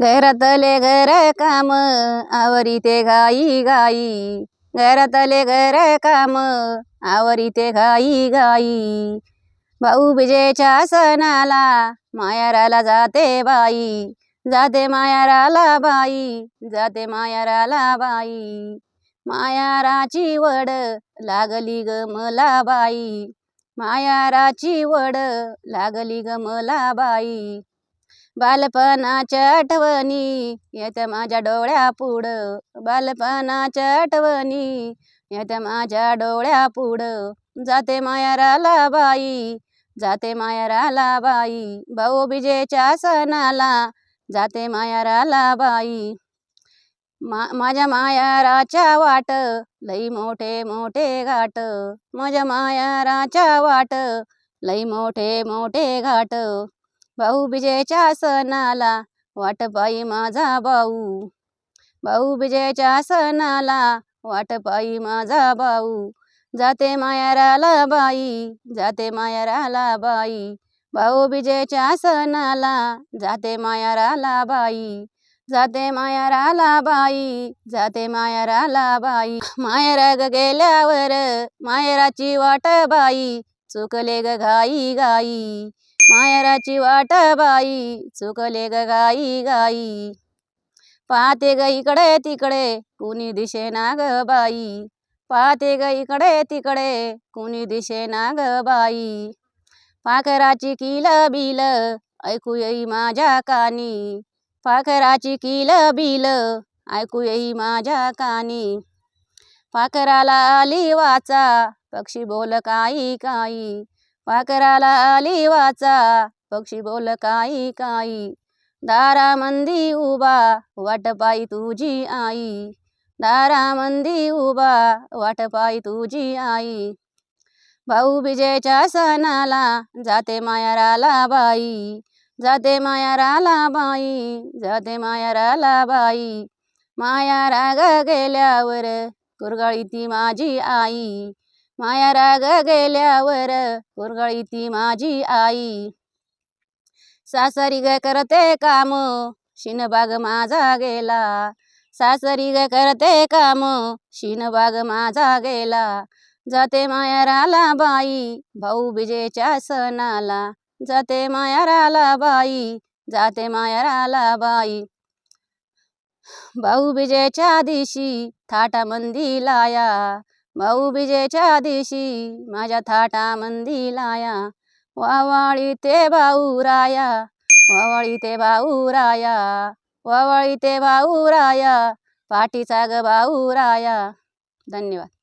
घरातले घर काम आवरीते घाई गाई घरातले घर काम आवरीते घाई गाई भाऊ बिजेच्या सणाला मायाराला जाते बाई. जाते मायाराला बाई जाते मायाराला बाई. मायाराची वड लागली ग मला बाई. मायाराची वड लागली ग मला बाई. बालपणाच्या आठवणी येत्या माझ्या डोळ्या पुढं बालपणाच्या आठवणी येत्या माझ्या डोळ्या पुढं जाते मायाराला बाई जाते मायाराला बाई. भाऊ बिजेच्या सणाला जाते मायाराला बाई. मा माझ्या मायाराच्या वाट लई मोठे मोठे घाट. माझ्या मायाराच्या वाट लई मोठे मोठे घाट. भाऊ बिजेच्या सणाला वाट पायी माझा भाऊ. भाऊ बिजेच्या सणाला वाट पायी माझा भाऊ. जाते मायाराला बाई जाते मायाराला बाई. भाऊ बिजेच्या सणाला जाते मायाराला बाई. जाते मायाराला बाई जाते मायाराला बाई. मायराग गेल्यावर मायराची वाट बाई चुकले ग घाई गाई मायराची वाट बाई चुकले ग गाई गाई. पाहते ग इकडे तिकडे कुणी दिशेना ग बाई. पाहते ग इकडे तिकडे कुणी दिशेना ग बाई. पाखराची किल बिल ऐकू येई माझ्या कानी. पाखराची किल बिल ऐकू येई माझ्या कानी. पाखराला आली वाचा पक्षी बोल काही काही. पाखराला आली वाचा. पक्षी बोल काही काही दारामंदी उभा वाट पायी तुझी आई. दारामंदी उभा वाट पायी तुझी आई. भाऊ बिजेच्या सणाला जाते मायाराला बाई. जाते मायाराला बाई जाते मायाराला बाई. माया राग गेल्यावर कुरगळी ती माझी आई. माया राग गेल्यावर कुरगळी ती माझी आई. सासरी ग करते काम शिनबाग माझा गेला. सासरी ग करते काम शिनबाग माझा गेला. जाते मायाराला बाई भाऊ बिजेच्या सणाला. जाते मायाराला बाई जाते मायाराला बाई. भाऊ बिजेच्या दिवशी थाटामंदी लाया. भाऊ बिजेच्या दिवशी माझ्या थाटामंदी लाया. वावाळी ते भाऊ राया. वावळी ते भाऊ राया. वावळी ते भाऊ राया. पाठीचा ग भाऊ राया. धन्यवाद.